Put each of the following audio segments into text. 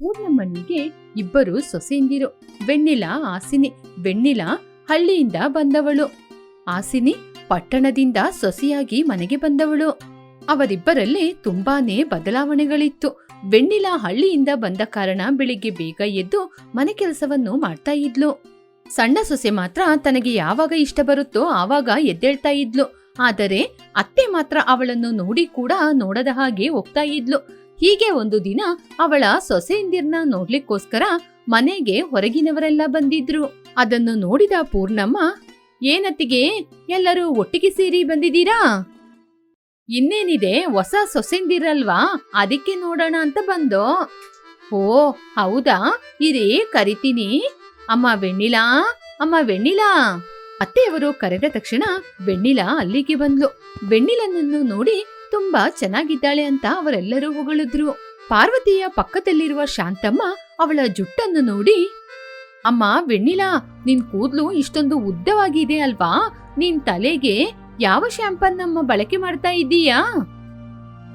ಪೂರ್ಣಮ್ಮನಿಗೆ ಇಬ್ಬರು ಸೊಸೆಯಂದಿರು. ವೆಣ್ಣಿಲ ಆಸಿನಿ, ವೆಣ್ಣಿಲ ಹಳ್ಳಿಯಿಂದ ಬಂದವಳು. ಆಸಿನಿ ಪಟ್ಟಣದಿಂದ ಸೊಸೆಯಾಗಿ ಮನೆಗೆ ಬಂದವಳು. ಅವರಿಬ್ಬರಲ್ಲಿ ತುಂಬಾನೇ ಬದಲಾವಣೆಗಳಿತ್ತು. ವೆಣ್ಣಿಲ ಹಳ್ಳಿಯಿಂದ ಬಂದ ಕಾರಣ ಬೆಳಿಗ್ಗೆ ಬೇಗ ಎದ್ದು ಮನೆ ಕೆಲಸವನ್ನು ಮಾಡ್ತಾ ಇದ್ಲು. ಸಣ್ಣ ಸೊಸೆ ಮಾತ್ರ ತನಗೆ ಯಾವಾಗ ಇಷ್ಟ ಬರುತ್ತೋ ಆವಾಗ ಎದ್ದೇಳ್ತಾ ಇದ್ಲು. ಆದರೆ ಅತ್ತೆ ಮಾತ್ರ ಅವಳನ್ನು ನೋಡಿ ಕೂಡ ನೋಡದ ಹಾಗೆ ಹೋಗ್ತಾ ಇದ್ಲು. ಹೀಗೆ ಒಂದು ದಿನ ಅವಳ ಸೊಸೆಯಂದಿರ್ನ ನೋಡ್ಲಿಕ್ಕೋಸ್ಕರ ಮನೆಗೆ ಹೊರಗಿನವರೆಲ್ಲ ಬಂದಿದ್ರು. ಅದನ್ನು ನೋಡಿದ ಪೂರ್ಣಮ್ಮ, ಏನತ್ತಿಗೆ, ಎಲ್ಲರೂ ಒಟ್ಟಿಗೆ ಸೇರಿ ಬಂದಿದ್ದೀರಾ? ಇನ್ನೇನಿದೆ, ಹೊಸ ಸೊಸೆಂದಿರಲ್ವಾ ಅದಕ್ಕೆ ನೋಡೋಣ ಅಂತ ಬಂದೋ? ಓ ಹೌದಾ? ಇರೇ, ಕರಿತೀನಿ. ಅಮ್ಮ ವೆಣ್ಣಿಲಾ ಅಮ್ಮ ವೆಣ್ಣಿಲಾ? ಅತ್ತೆಯವರು ಕರೆದ ತಕ್ಷಣ ವೆಣ್ಣಿಲಾ ಅಲ್ಲಿಗೆ ಬಂದ್ಲು. ವೆಣ್ಣಿಲನನ್ನು ನೋಡಿ ತುಂಬಾ ಚೆನ್ನಾಗಿದ್ದಾಳೆ ಅಂತ ಅವರೆಲ್ಲರೂ ಹೊಗಳಿದ್ರು. ಪಾರ್ವತಿಯ ಪಕ್ಕದಲ್ಲಿರುವ ಶಾಂತಮ್ಮ ಅವಳ ಜುಟ್ಟನ್ನು ನೋಡಿ, ಅಮ್ಮ, ವೆಣ್ಣಿಲಾ, ನಿನ್ ಕೂದ್ಲು ಇಷ್ಟೊಂದು ಉದ್ದವಾಗಿದೆ ಅಲ್ವಾ? ನಿನ್ ತಲೆಗೆ ಯಾವ ಶಾಂಪನ್ನಮ್ಮ ಬಳಕೆ ಮಾಡ್ತಾ ಇದ್ದೀಯಾ?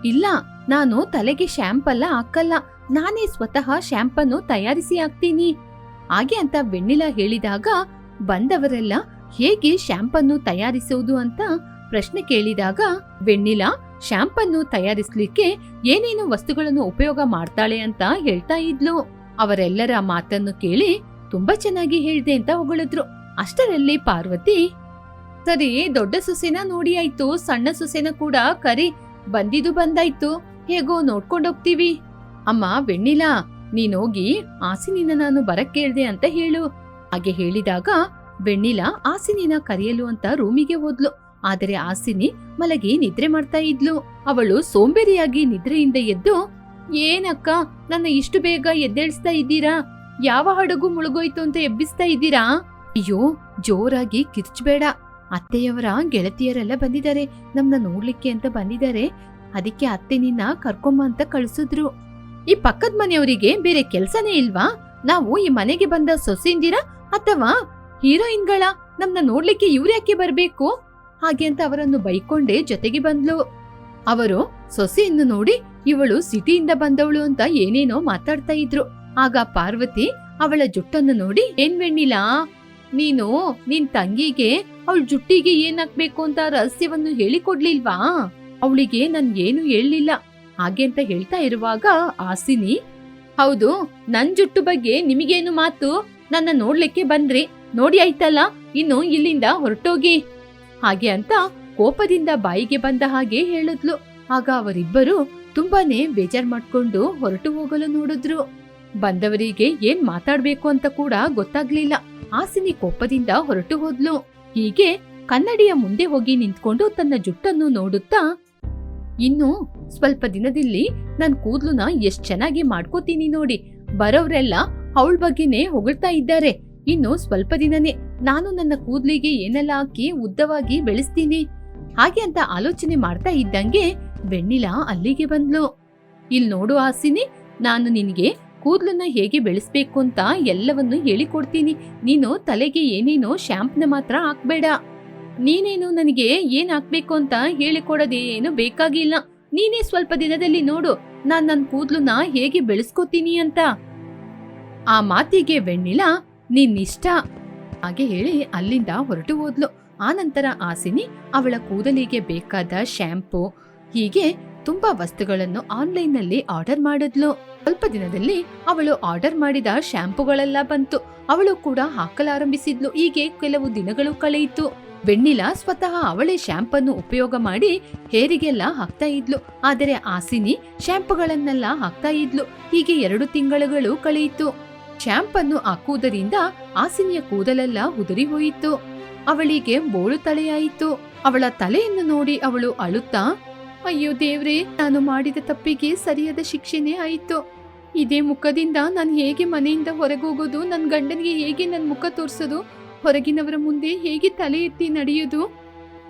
ಇಲ್ಲ, ನಾನು ತಲೆಗೆ ಶ್ಯಾಂಪಲ್ಲ ಹಾಕಲ್ಲ. ನಾನೇ ಸ್ವತಃ ಶ್ಯಾಂಪನ್ನು ತಯಾರಿಸಿ ಹಾಕ್ತೀನಿ. ಹಾಗೆ ಅಂತ ವೆಣ್ಣಿಲ ಹೇಳಿದಾಗ, ಬಂದವರೆಲ್ಲ, ಹೇಗೆ ಶ್ಯಾಂಪನ್ನು ತಯಾರಿಸುವುದು ಅಂತ ಪ್ರಶ್ನೆ ಕೇಳಿದಾಗ, ವೆಣ್ಣಿಲ ಶಾಂಪನ್ನು ತಯಾರಿಸ್ಲಿಕ್ಕೆ ಏನೇನು ವಸ್ತುಗಳನ್ನು ಉಪಯೋಗ ಮಾಡ್ತಾಳೆ ಅಂತ ಹೇಳ್ತಾ ಇದ್ಲು. ಅವರೆಲ್ಲರ ಮಾತನ್ನು ಕೇಳಿ ತುಂಬಾ ಚೆನ್ನಾಗಿ ಹೇಳ್ದೆ ಅಂತ ಹೊಗಳಿದ್ರು. ಅಷ್ಟರಲ್ಲಿ ಪಾರ್ವತಿ, ಸರಿ, ದೊಡ್ಡ ಸೊಸೆನ ನೋಡಿ ಆಯ್ತು, ಸಣ್ಣ ಸೊಸೆನ ಕೂಡ ಕರಿ, ಬಂದಿದ್ದು ಬಂದಾಯ್ತು. ಹೇಗೋ ನೋಡ್ಕೊಂಡೋಗ್ತೀವಿ ಅಮ್ಮ, ವೆಣ್ಣಿಲ ನೀನೋಗಿ ಆಸಿನಿನ ನಾನು ಬರಕ್ಕೇಳ್ದೆ ಅಂತ ಹೇಳು. ಹಾಗೆ ಹೇಳಿದಾಗ ಬೆಣ್ಣಿಲ ಆಸಿನಿನ ಕರೆಯಲು ಅಂತ ರೂಮಿಗೆ ಹೋದ್ಲು. ಆದರೆ ಆಸಿನಿ ಮಲಗಿ ನಿದ್ರೆ ಮಾಡ್ತಾ ಇದ್ಲು. ಅವಳು ಸೋಂಬೇರಿಯಾಗಿ ನಿದ್ರೆಯಿಂದ ಎದ್ದು, ಏನಕ್ಕ, ನನ್ನ ಇಷ್ಟು ಬೇಗ ಎದ್ದೇಳಿಸ್ತಾ ಇದ್ದೀರಾ? ಯಾವ ಹಡಗು ಮುಳುಗೋಯ್ತು ಅಂತ ಎಬ್ಬಿಸ್ತಾ ಇದ್ದೀರಾ? ಅಯ್ಯೋ, ಜೋರಾಗಿ ಕಿರ್ಚ್ಬೇಡ. ಅತ್ತೆಯವರ ಗೆಳತಿಯರೆಲ್ಲ ಬಂದಿದ್ದಾರೆ. ನಮ್ನ ನೋಡ್ಲಿಕ್ಕೆ ಅಂತ ಬಂದಿದ್ದಾರೆ. ಅದಕ್ಕೆ ಅತ್ತೆ ನಿನ್ನ ಕರ್ಕೊಂಬ ಅಂತ ಕಳ್ಸಿದ್ರು. ಈ ಪಕ್ಕದ ಮನೆಯವರಿಗೆ ಬೇರೆ ಕೆಲ್ಸನೇ ಇಲ್ವಾ? ನಾವು ಈ ಮನೆಗೆ ಬಂದ ಸೊಸೆಂದಿರ ಅಥವಾ ಹೀರೋಯಿನ್ಗಳ? ನಮ್ನ ನೋಡ್ಲಿಕ್ಕೆ ಇವ್ರ್ಯಾಕೆ ಬರ್ಬೇಕು? ಹಾಗೆ ಅಂತ ಅವರನ್ನು ಬೈಕೊಂಡೇ ಜೊತೆಗೆ ಬಂದ್ಲು. ಅವರು ಸೊಸೆಯನ್ನು ನೋಡಿ ಇವಳು ಸಿಟಿಯಿಂದ ಬಂದವಳು ಅಂತ ಏನೇನೋ ಮಾತಾಡ್ತಾ ಇದ್ರು. ಆಗ ಪಾರ್ವತಿ ಅವಳ ಜುಟ್ಟನ್ನು ನೋಡಿ, ಏನ್ ವೆಣ್ಣಿಲಾ, ನೀನು ನಿನ್ ತಂಗಿಗೆ ಅವಳ ಜುಟ್ಟಿಗೆ ಏನಾಗ್ಬೇಕು ಅಂತ ರಹಸ್ಯವನ್ನು ಹೇಳಿಕೊಡ್ಲಿಲ್ವಾ? ಅವಳಿಗೆ ನನ್ ಏನು ಹೇಳಲಿಲ್ಲ. ಹಾಗೆ ಅಂತ ಹೇಳ್ತಾ ಇರುವಾಗ ಆಸಿನಿ, ಹೌದು, ನನ್ ಜುಟ್ಟು ಬಗ್ಗೆ ನಿಮಗೇನು ಮಾತು? ನನ್ನ ನೋಡ್ಲಿಕ್ಕೆ ಬಂದ್ರಿ ನೋಡಿ ಆಯ್ತಲ್ಲ, ಇನ್ನು ಇಲ್ಲಿಂದ ಹೊರಟೋಗಿ. ಹಾಗೆ ಅಂತ ಕೋಪದಿಂದ ಬಾಯಿಗೆ ಬಂದ ಹಾಗೆ ಹೇಳಿದ್ಲು. ಆಗ ಅವರಿಬ್ಬರು ತುಂಬಾನೇ ಬೇಜಾರ್ ಮಾಡ್ಕೊಂಡು ಹೊರಟು ಹೋಗಲು ನೋಡಿದ್ರು. ಬಂದವರಿಗೆ ಏನ್ ಮಾತಾಡ್ಬೇಕು ಅಂತ ಕೂಡ ಗೊತ್ತಾಗ್ಲಿಲ್ಲ. ಆಸಿನಿ ಕೋಪದಿಂದ ಹೊರಟು ಹೋದ್ಲು. ಹೀಗೆ ಕನ್ನಡಿಯ ಮುಂದೆ ಹೋಗಿ ನಿಂತ್ಕೊಂಡು ತನ್ನ ಜುಟ್ಟನ್ನು ನೋಡುತ್ತಾ, ಇನ್ನು ಸ್ವಲ್ಪ ದಿನದಲ್ಲಿ ನನ್ ಕೂದ್ಲುನ ಎಷ್ಟ್ ಚೆನ್ನಾಗಿ ಮಾಡ್ಕೋತೀನಿ ನೋಡಿ. ಬರೋರೆಲ್ಲ ಅವಳ ಬಗ್ಗೆನೇ ಹೊಗಳ್ತಾ ಇದ್ದಾರೆ. ಇನ್ನು ಸ್ವಲ್ಪ ದಿನನೇ ನಾನು ನನ್ನ ಕೂದ್ಲಿಗೆ ಏನೆಲ್ಲ ಹಾಕಿ ಉದ್ದವಾಗಿ ಬೆಳೆಸ್ತೀನಿ? ಹಾಗೆ ಅಂತ ಆಲೋಚನೆ ಮಾಡ್ತಾ ಇದ್ದಂಗೆ ಬೆಣ್ಣಿಲಾ ಅಲ್ಲಿಗೆ ಬಂದ್ಲು. ಇಲ್ಲಿ ನೋಡು ಆಸಿನಿ ನಾನು ನಿನಗೆ ಕೂದ್ಲನ್ನ ಹೇಗೆ ಬೆಳೆಸ್ಬೇಕು ಅಂತ ಎಲ್ಲವನ್ನು ಹೇಳಿಕೊಡ್ತೀನಿ. ನೀನು ತಲೆಗೆ ಏನೇನೋ ಶ್ಯಾಂಪ್ನ ಮಾತ್ರ ಹಾಕ್ಬೇಡ. ನೀನೇನು ನನಗೆ ಏನ್ ಹಾಕ್ಬೇಕು ಅಂತ ಹೇಳಿಕೊಡೋದೇನು ಬೇಕಾಗಿಲ್ಲ. ನೀನೇ ಸ್ವಲ್ಪ ದಿನದಲ್ಲಿ ನೋಡು, ನಾನು ನನ್ನ ಕೂದ್ಲನ್ನ ಹೇಗೆ ಬೆಳೆಸ್ಕೋತೀನಿ ಅಂತ. ಆ ಮಾತಿಗೆ ವೆಣ್ಣಿಲ ನಿನ್ನಿಷ್ಟ ಹಾಗೆ ಹೇಳಿ ಅಲ್ಲಿಂದ ಹೊರಟು ಹೋದ್ಲು. ಆನಂತರ ಆಸಿನಿ ಅವಳ ಕೂದಲಿಗೆ ಬೇಕಾದ ಶ್ಯಾಂಪು ಹೀಗೆ ತುಂಬಾ ವಸ್ತುಗಳನ್ನು ಆನ್ಲೈನ್ನಲ್ಲಿ ಆರ್ಡರ್ ಮಾಡಿದ್ಲು. ಸ್ವಲ್ಪ ದಿನದಲ್ಲಿ ಅವಳು ಆರ್ಡರ್ ಮಾಡಿದ ಶ್ಯಾಂಪುಗಳೆಲ್ಲ ಬಂತು. ಅವಳು ಕೂಡ ಹಾಕಲಾರಂಭಿಸಿದ್ಲು. ಹೀಗೆ ಕೆಲವು ದಿನಗಳು ಕಳೆಯಿತು. ಬೆಣ್ಣಿಲ ಸ್ವತಃ ಅವಳೇ ಶ್ಯಾಂಪನ್ನು ಉಪಯೋಗ ಮಾಡಿ ಹೇರಿಗೆಲ್ಲ ಹಾಕ್ತಾ ಇದ್ಲು. ಆದರೆ ಆಸಿನಿ ಶ್ಯಾಂಪುಗಳನ್ನೆಲ್ಲ ಹಾಕ್ತಾ ಇದ್ಲು. ಹೀಗೆ ಎರಡು ತಿಂಗಳುಗಳು ಕಳೆಯಿತು. ಶ್ಯಾಂಪನ್ನು ಹಾಕುವುದರಿಂದ ಆಸಿನಿಯ ಕೂದಲೆಲ್ಲ ಉದುರಿ ಹೋಯಿತು. ಅವಳಿಗೆ ಬೋಳು ತಲೆಯಾಯಿತು. ಅವಳ ತಲೆಯನ್ನು ನೋಡಿ ಅವಳು ಅಳುತ್ತಾ, ಅಯ್ಯೋ ದೇವ್ರೇ, ನಾನು ಮಾಡಿದ ತಪ್ಪಿಗೆ ಸರಿಯಾದ ಶಿಕ್ಷೆನೇ ಆಯಿತು. ಇದೇ ಮುಖದಿಂದ ನಾನು ಹೇಗೆ ಮನೆಯಿಂದ ಹೊರಗೋಗೋದು? ನನ್ನ ಗಂಡನಿಗೆ ಹೇಗೆ ನನ್ನ ಮುಖ ತೋರಿಸೋದು? ಹೊರಗಿನವರ ಮುಂದೆ ಹೇಗೆ ತಲೆ ಎತ್ತಿ ನಡೆಯೋದು?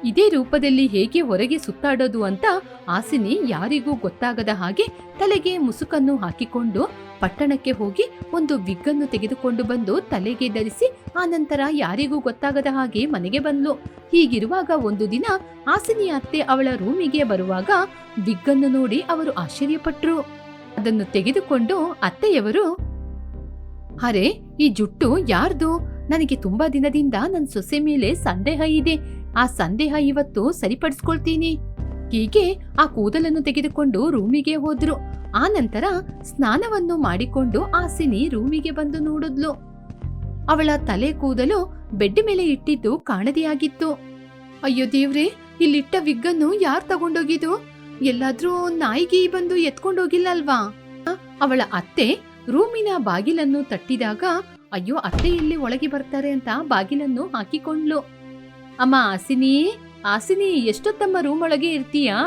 ಇದೇ ರೂಪದಲ್ಲಿ ಹೇಗೆ ಹೊರಗೆ ಸುತ್ತಾಡೋದು? ಅಂತ ಆಸಿನಿ ಯಾರಿಗೂ ಗೊತ್ತಾಗದ ಹಾಗೆ ತಲೆಗೆ ಮುಸುಕನ್ನು ಹಾಕಿಕೊಂಡು ಪಟ್ಟಣಕ್ಕೆ ಹೋಗಿ ಒಂದು ವಿಗ್ಗನ್ನು ತೆಗೆದುಕೊಂಡು ಬಂದು ತಲೆಗೆ ಧರಿಸಿ ಆನಂತರ ಯಾರಿಗೂ ಗೊತ್ತಾಗದ ಹಾಗೆ ಮನೆಗೆ ಬಂದ್ಲು. ಹೀಗಿರುವಾಗ ಒಂದು ದಿನ ಆಸಿನಿ ಅತ್ತೆ ಅವಳ ರೂಮಿಗೆ ಬರುವಾಗ ವಿಗ್ಗನ್ನು ನೋಡಿ ಅವರು ಆಶ್ಚರ್ಯಪಟ್ರು. ಅದನ್ನು ತೆಗೆದುಕೊಂಡು ಅತ್ತೆಯವರು, ಅರೆ, ಈ ಜುಟ್ಟು ಯಾರ್ದು? ನನಗೆ ತುಂಬಾ ದಿನದಿಂದ ನನ್ನ ಸೊಸೆ ಮೇಲೆ ಸಂದೇಹ ಇದೆ. ಆ ಸಂದೇಹ ಇವತ್ತು ಸರಿಪಡಿಸ್ಕೊಳ್ತೀನಿ. ಹೀಗೆ ಆ ಕೂದಲನ್ನು ತೆಗೆದುಕೊಂಡು ರೂಮಿಗೆ ಹೋದ್ರು. ಆ ನಂತರ ಸ್ನಾನವನ್ನು ಮಾಡಿಕೊಂಡು ಆಸಿನಿ ರೂಮಿಗೆ ಬಂದು ನೋಡಿದ್ಲು. ಅವಳ ತಲೆ ಕೂದಲು ಬೆಡ್ ಮೇಲೆ ಇಟ್ಟಿದ್ದು ಕಾಣದೆಯಾಗಿತ್ತು. ಅಯ್ಯೋ ದೇವ್ರೆ, ಇಲ್ಲಿಟ್ಟ ವಿಗ್ಗನ್ನು ಯಾರ್ ತಗೊಂಡೋಗಿದ್ದು? ಎಲ್ಲಾದ್ರೂ ನಾಯಿಗೆ ಬಂದು ಎತ್ಕೊಂಡೋಗಿಲ್ಲಲ್ವಾ? ಅವಳ ಅತ್ತೆ ರೂಮಿನ ಬಾಗಿಲನ್ನು ತಟ್ಟಿದಾಗ, ಅಯ್ಯೋ ಅತ್ತೆ ಇಲ್ಲಿ ಒಳಗೆ ಬರ್ತಾರೆ ಅಂತ ಬಾಗಿಲನ್ನು ಹಾಕಿಕೊಂಡ್ಲು. ಅಮ್ಮ ಆಸಿನಿ ಆಸಿನಿ, ಎಷ್ಟೊತ್ತಮ್ಮ ರೂಮ್ ಒಳಗೆ ಇರ್ತೀಯಾ?